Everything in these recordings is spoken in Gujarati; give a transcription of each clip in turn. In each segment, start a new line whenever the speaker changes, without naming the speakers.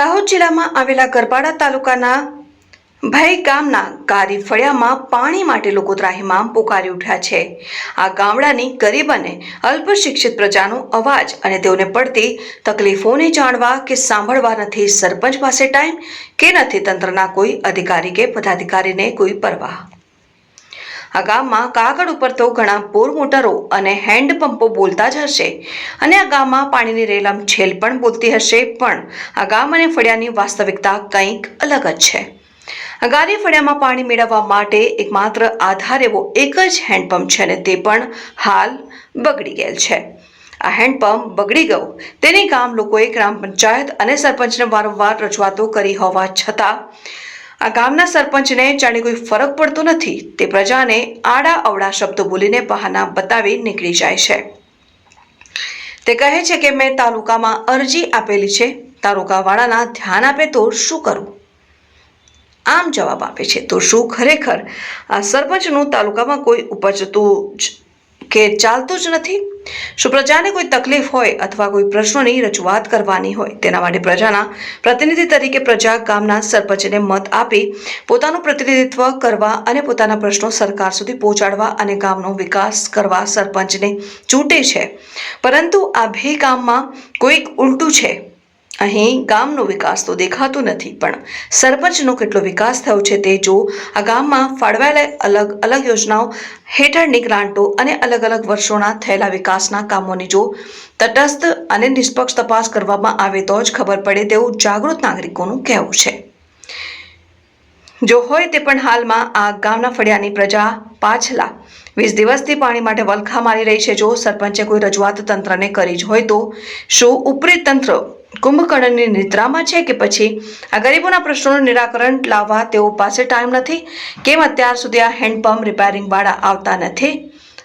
દાહોદ જિલ્લામાં આવેલા ગરબાડા તાલુકાના ભાઈ ગામના ગારી ફળિયામાં પાણી માટે લોકો ત્રાહિમામ પોકારી ઉઠ્યા છે. આ ગામડાની ગરીબ અને અલ્પ શિક્ષિત પ્રજાનો અવાજ અને તેઓને પડતી તકલીફોને જાણવા કે સાંભળવા નથી સરપંચ પાસે ટાઈમ કે નથી તંત્રના કોઈ અધિકારી કે પદાધિકારીને કોઈ પરવા. આ ગામમાં કાગળ ઉપર તો ઘણા બોર મોટરો અને હેન્ડપંપો બોલતા જ હશે. અને આ ગામમાં પાણીની રેલમ છેલ પણ બોલતી હશે, પણ આ ગામ અને ફળિયાની વાસ્તવિકતા કંઈક અલગ જ છે. અગારી ફળિયામાં પાણી મેળવવા માટે એકમાત્ર આધાર એવો એક જ હેન્ડપંપ છે અને તે પણ હાલ બગડી ગયેલ છે. આ હેન્ડપંપ બગડી ગયો. તેની ગામ લોકોએ ગ્રામ પંચાયત અને સરપંચને વારંવાર રજૂઆતો કરી હોવા છતાં આ ગામના સરપંચને જાણે કોઈ ફરક પડતો નથી તે પ્રજાને આડા અવડા શબ્દો બોલીને બહાના બતાવી નીકળી જાય છે. તે કહે છે કે મેં તાલુકામાં અરજી આપેલી છે. તાલુકાવાળાના ધ્યાન આપે તો શું કરું? આમ જવાબ આપે છે. તો શું ખરેખર આ સરપંચનું તાલુકામાં કોઈ ઉપજતું જ કે ચાલતું જ નથી. શું પ્રજાને કોઈ તકલીફ હોય અથવા કોઈ પ્રશ્નોની રજૂઆત કરવાની હોય, તેના માટે પ્રજાના પ્રતિનિધિ તરીકે પ્રજા ગામના સરપંચને મત આપી પોતાનું પ્રતિનિધિત્વ કરવા અને પોતાના પ્રશ્નો સરકાર સુધી પહોંચાડવા અને ગામનો વિકાસ કરવા સરપંચને ચૂંટે છે. પરંતુ આ ભે ગામમાં કોઈક ઉલટું છે. અહીં ગામનો વિકાસ તો દેખાતો નથી, પણ સરપંચનો કેટલો વિકાસ થયો છે તે જો આ ગામમાં ફાળવાયેલા અલગ અલગ યોજનાઓ હેઠળની ગ્રાન્ટો અને અલગ અલગ વર્ષોના થયેલા વિકાસના કામોની જો તટસ્થ અને નિષ્પક્ષ તપાસ કરવામાં આવે તો જ ખબર પડે તેવું જાગૃત નાગરિકોનું કહેવું છે. જો હોય તે પણ હાલમાં આ ગામના ફળિયાની પ્રજા પાછલા વીસ દિવસથી પાણી માટે વલખા મારી રહી છે. જો સરપંચે કોઈ રજૂઆત તંત્રને કરી જ હોય તો શું ઉપરી તંત્ર કુંભકર્ણની નિદ્રામાં છે કે પછી આ ગરીબોના પ્રશ્નોનું નિરાકરણ લાવવા તેઓ પાસે ટાઈમ નથી? કેમ અત્યાર સુધી આ હેન્ડપંપ, રિપેરિંગ વાળા આવતા નથી?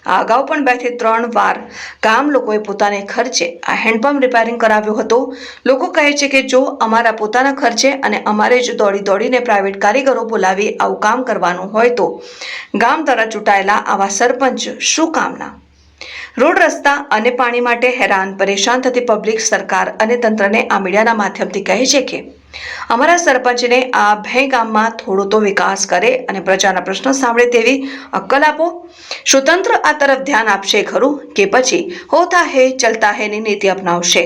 આ અગાઉ પણ બેથી ત્રણ વાર ગામ લોકોએ પોતાને ખર્ચે આ હેન્ડપંપ રિપેરિંગ કરાવ્યો હતો. લોકો કહે છે કે જો અમારા પોતાના ખર્ચે અને અમારે જ દોડી દોડીને પ્રાઇવેટ કારીગરો બોલાવી આવું કામ કરવાનું હોય તો ગામ દ્વારા ચૂંટાયેલા આવા સરપંચ શું કામના? રોડ રસ્તા અને પાણી માટે હેરાન, પરેશાન થતી પબ્લિક સરકાર અને તંત્રને આ મીડિયાના માધ્યમથી કહે છે કે, અમારા સરપંચને આ ભય ગામમાં થોડો તો વિકાસ કરે અને પ્રજાના પ્રશ્નો સાંભળે તેવી અક્કલ આપો. સ્વતંત્ર આ તરફ ધ્યાન આપશે ખરું કે પછી હોતા હે, ચલતા હેની નીતિ અપનાવશે.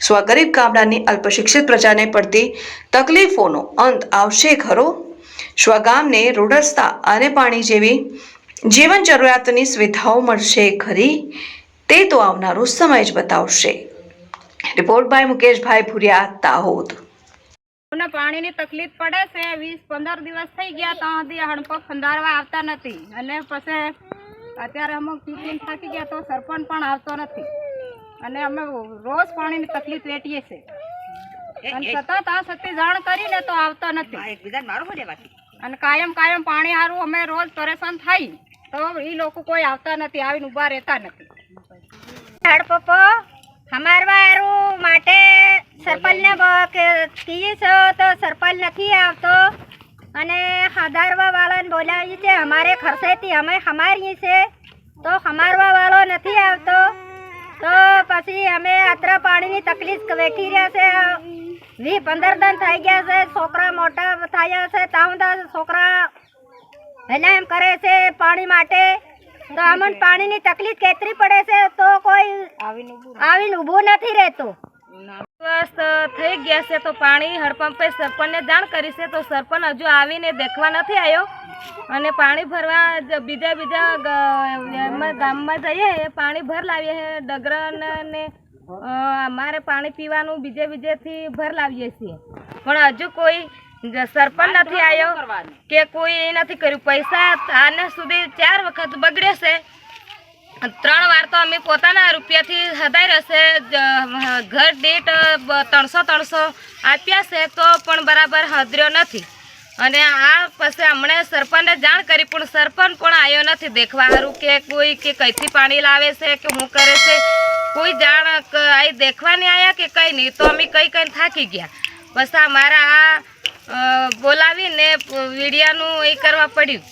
સ્વગરીબ ગામડાની અલ્પશિક્ષિત પ્રજાને પડતી તકલીફોનો અંત આવશે ખરો. સ્વગામને રોડ રસ્તા અને પાણી જેવી જીવન જરૂરિયાતની સુવિધાઓ મળશે ખરી? તે તો આવનારો સમય જ બતાવશે. રિપોર્ટ બાય મુકેશભાઈ ભુરિયા દાહોદ.
અમને પાણીની તકલીફ પડે છે વીસ પંદર દિવસ થઈ ગયા ત્યાં સુધી હણપક ખંદારવા આવતા નથી. અને પછી અત્યારે અમુક ચૂંટણી થાકી ગયા તો સરપંચ પણ આવતો નથી. અને અમે રોજ પાણીની તકલીફ વેઠીએ છીએ. અને સતત આ શક્તિ જાણ કરીને તો આવતો નથી. અને કાયમ કાયમ પાણી સારું અમે રોજ પરેશાન થઈ તો એ લોકો કોઈ આવતા નથી, આવીને ઊભા રહેતા નથી.
પપ્પો હમારવા હારું માટે સરપંચને કહીએ છો તો સરપંચ નથી આવતો. અને હદારવા વાળાને બોલાવીએ છે, અમારે ખર્ચેથી અમે હમારીએ છે તો હમારવા વાળો નથી આવતો. તો પછી અમે આત્રા પાણીની તકલીફ વેઠી રહ્યા છે. વી પંદર દન થઈ ગયા છે, છોકરા મોટા થયા છે ત્યાં છોકરા એના એમ કરે છે પાણી માટે. તો અમને પાણીની તકલીફ કેટલી પડે છે તો કોઈ આવીને ઊભું નથી રહેતું.
થઈ ગયા છે તો પાણી હડપંપે સરપંચને જાણ કરી છે તો સરપંચ હજુ આવીને દેખવા નથી આવ્યો. અને પાણી ભરવા જ બીજા બીજા ગામમાં જઈએ એ પાણી ભર લાવીએ છીએ ડગરાને અમારે પાણી પીવાનું બીજે બીજેથી ભર લાવીએ છીએ. પણ હજુ કોઈ સરપંચ નથી આવ્યો કે કોઈ એ નથી કર્યું? પૈસા આને સુધી ચાર વખત બગડે છે. ત્રણ વાર તો અમે પોતાના રૂપિયાથી હદાય રહેશે ઘર દીઠ ત્રણસો ત્રણસો આપ્યા છે તો પણ બરાબર હદર્યો નથી. અને આ પછી હમણે સરપંચને જાણ કરી પણ સરપંચ પણ આવ્યો નથી દેખવા સારું કે કોઈ કે કઈથી પાણી લાવે છે કે શું કરે છે. કોઈ જાણ દેખવા નહીં આવ્યા કે કંઈ નહીં તો અમે કંઈ કંઈ થાકી ગયા. બસ અમારા આ અ, બોલાવીને વિડિયાનું એ કરવા પડ્યું.